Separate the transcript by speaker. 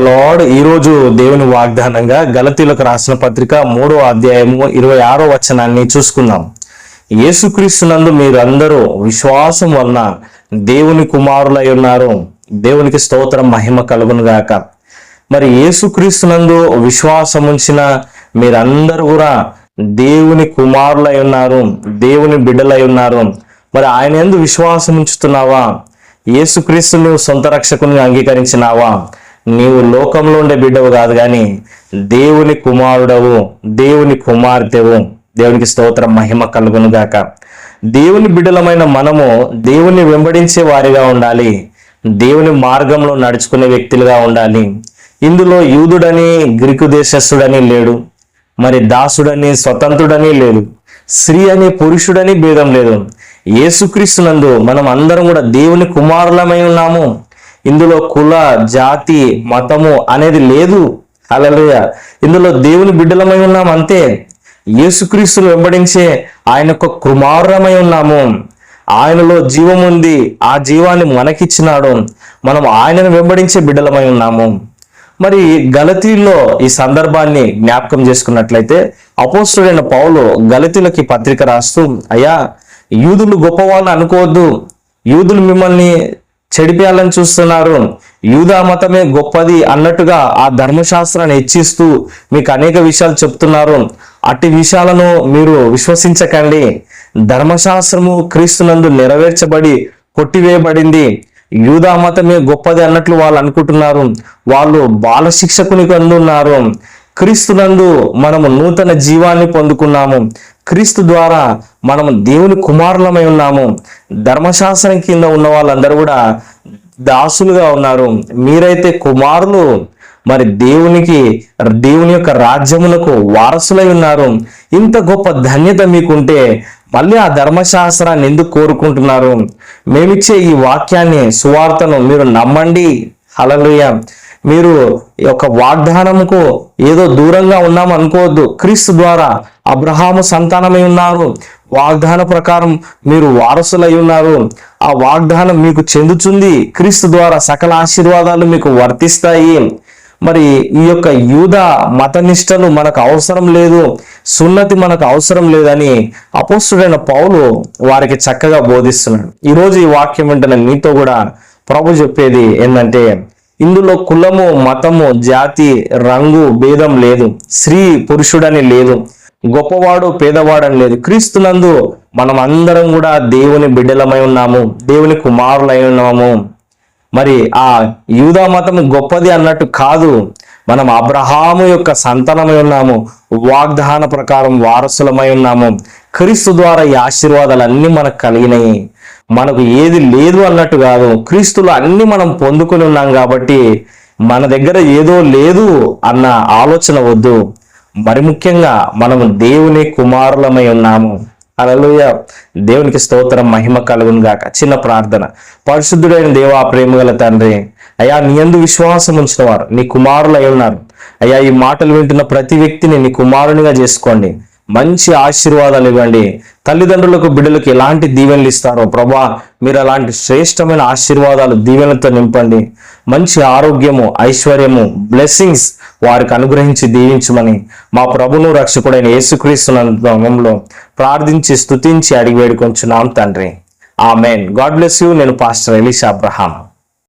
Speaker 1: Lord ఈ రోజు దేవుని వాగ్దానంగా గలతీలకు రాసిన పత్రిక మూడో అధ్యాయము ఇరవై ఆరో వచనాన్ని చూసుకుందాం. యేసుక్రీస్తునందు మీరు అందరూ విశ్వాసం వలన దేవుని కుమారులై ఉన్నారు. దేవునికి స్తోత్రం మహిమ కలుగును గాక. మరి యేసుక్రీస్తునందు విశ్వాసం ఉంచిన మీరందరూ కూడా దేవుని కుమారులై ఉన్నారు దేవుని బిడ్డలై ఉన్నారు. మరి ఆయన ఎందు విశ్వాసం ఉంచుతున్నావా? యేసుక్రీస్తు నువ్వు సొంత రక్షకుని అంగీకరించినావా? నీవు లోకంలో ఉండే బిడ్డవు కాదు కానీ దేవుని కుమారుడవు దేవుని కుమార్తెవు. దేవునికి స్తోత్రం మహిమ కలుగును గాక. దేవుని బిడ్డలమైన మనము దేవుని వెంబడించే వారిగా ఉండాలి. దేవుని మార్గంలో నడుచుకునే వ్యక్తులుగా ఉండాలి. ఇందులో యూదుడని గ్రీకు దేశస్థుడని లేడు. మరి దాసుడని స్వతంత్రుడని లేడు. స్త్రీ అని పురుషుడని భేదం లేదు. యేసుక్రీస్తునందు మనం అందరం కూడా దేవుని కుమారులమై ఉన్నాము. ఇందులో కుల జాతి మతము అనేది లేదు. అలలుయ ఇందులో దేవుని బిడ్డలమై ఉన్నాం అంతే. యేసుక్రీస్తును వెంబడించే ఆయన యొక్క కుమారులమై ఉన్నాము. ఆయనలో జీవం ఉంది. ఆ జీవాన్ని మనకిచ్చినాడు. మనం ఆయనను వెంబడించే బిడ్డలమై ఉన్నాము. మరి గలతీల్లో ఈ సందర్భాన్ని జ్ఞాపకం చేసుకున్నట్లయితే అపోస్తుడైన పౌలు గలతీలకి పత్రిక రాస్తూ అయ్యా యూదులు గొప్పవాళ్ళు అనుకోవద్దు. యూదులు మిమ్మల్ని చెడిపేయాలని చూస్తున్నారు. యూదా మతమే గొప్పది అన్నట్టుగా ఆ ధర్మశాస్త్రాన్ని హెచ్చిస్తూ మీకు అనేక విషయాలు చెప్తున్నారు. అట్టి విషయాలను మీరు విశ్వసించకండి. ధర్మశాస్త్రము క్రీస్తునందు నెరవేర్చబడి కొట్టివేయబడింది. యూదా మతమే గొప్పది అన్నట్లు వాళ్ళు అనుకుంటున్నారు. వాళ్ళు బాల శిక్షకుని అందున్నారు క్రీస్తునందు మనము నూతన జీవాన్ని పొందుకున్నాము. క్రీస్తు ద్వారా మనము దేవుని కుమారులమై ఉన్నాము. ధర్మశాస్త్రం కింద ఉన్న వాళ్ళందరూ కూడా దాసులుగా ఉన్నారు. మీరైతే కుమారులు మరి దేవునికి దేవుని యొక్క రాజ్యములకు వారసులై ఉన్నారు. ఇంత గొప్ప ధన్యత మీకుంటే మళ్ళీ ఆ ధర్మశాస్త్రాన్ని ఎందుకు కోరుకుంటున్నారు? మేమిచ్చే ఈ వాక్యాన్ని సువార్తను మీరు నమ్మండి. హలలుయ మీరు యొక్క వాగ్దానముకు ఏదో దూరంగా ఉన్నాం అనుకోవద్దు. క్రీస్తు ద్వారా అబ్రహాము సంతానమై ఉన్నారు. వాగ్దాన ప్రకారం మీరు వారసులై ఉన్నారు. ఆ వాగ్దానం మీకు చెందుతుంది క్రీస్తు ద్వారా సకల ఆశీర్వాదాలు మీకు వర్తిస్తాయి. మరి ఈ యొక్క యూద మతనిష్టలు మనకు అవసరం లేదు. సున్నతి మనకు అవసరం లేదని అపోస్తుడైన పౌలు వారికి చక్కగా బోధిస్తున్నాడు. ఈరోజు ఈ వాక్యం వెంటనే నీతో కూడా ప్రభు చెప్పేది ఏంటంటే ఇందులో కులము మతము జాతి రంగు భేదం లేదు. స్త్రీ పురుషుడని లేదు. గొప్పవాడు పేదవాడని లేదు. క్రీస్తునందు మనం అందరం కూడా దేవుని బిడ్డలమై ఉన్నాము. దేవుని కుమారులై ఉన్నాము. మరి ఆ యూదా మతం గొప్పది అన్నట్టు కాదు. మనం అబ్రహాము యొక్క సంతానమై ఉన్నాము. వాగ్దాన ప్రకారం వారసులమై ఉన్నాము. క్రీస్తు ద్వారా ఈ ఆశీర్వాదాలన్నీ మనకు కలిగినాయి. మనకు ఏది లేదు అన్నట్టు కాదు. క్రీస్తులో అన్ని మనం పొందుకుని ఉన్నాం కాబట్టి మన దగ్గర ఏదో లేదు అన్న ఆలోచన వద్దు. మరి ముఖ్యంగా మనం దేవుని కుమారులమై ఉన్నాము. అలలోయ దేవునికి స్తోత్రం మహిమ కలుగును గాక. చిన్న ప్రార్థన. పరిశుద్ధుడైన దేవా ప్రేమగల తండ్రి. అయ్యా నీ ఎందు విశ్వాసం ఉంచిన వారు నీ కుమారులు అయి ఉన్నారు. అయ్యా ఈ మాటలు వింటున్న ప్రతి వ్యక్తిని నీ కుమారునిగా చేసుకోండి. మంచి ఆశీర్వాదాలు ఇవ్వండి. తల్లిదండ్రులకు బిడ్డలకు ఎలాంటి దీవెనలు ఇస్తారో ప్రభా మీరు అలాంటి శ్రేష్టమైన ఆశీర్వాదాలు దీవెనలతో నింపండి. మంచి ఆరోగ్యము ఐశ్వర్యము బ్లెస్సింగ్స్ వారికి అనుగ్రహించి దీవించమని మా ప్రభును రక్షకుడైన యేసుక్రీస్తునంలో ప్రార్థించి స్తుతించి అడిగి వేడుకొంచున్నాం తండ్రి. మెయిన్ గాడ్ బ్లెస్ యూ. నేను పాస్టర్ ఎలీషా అబ్రహాం.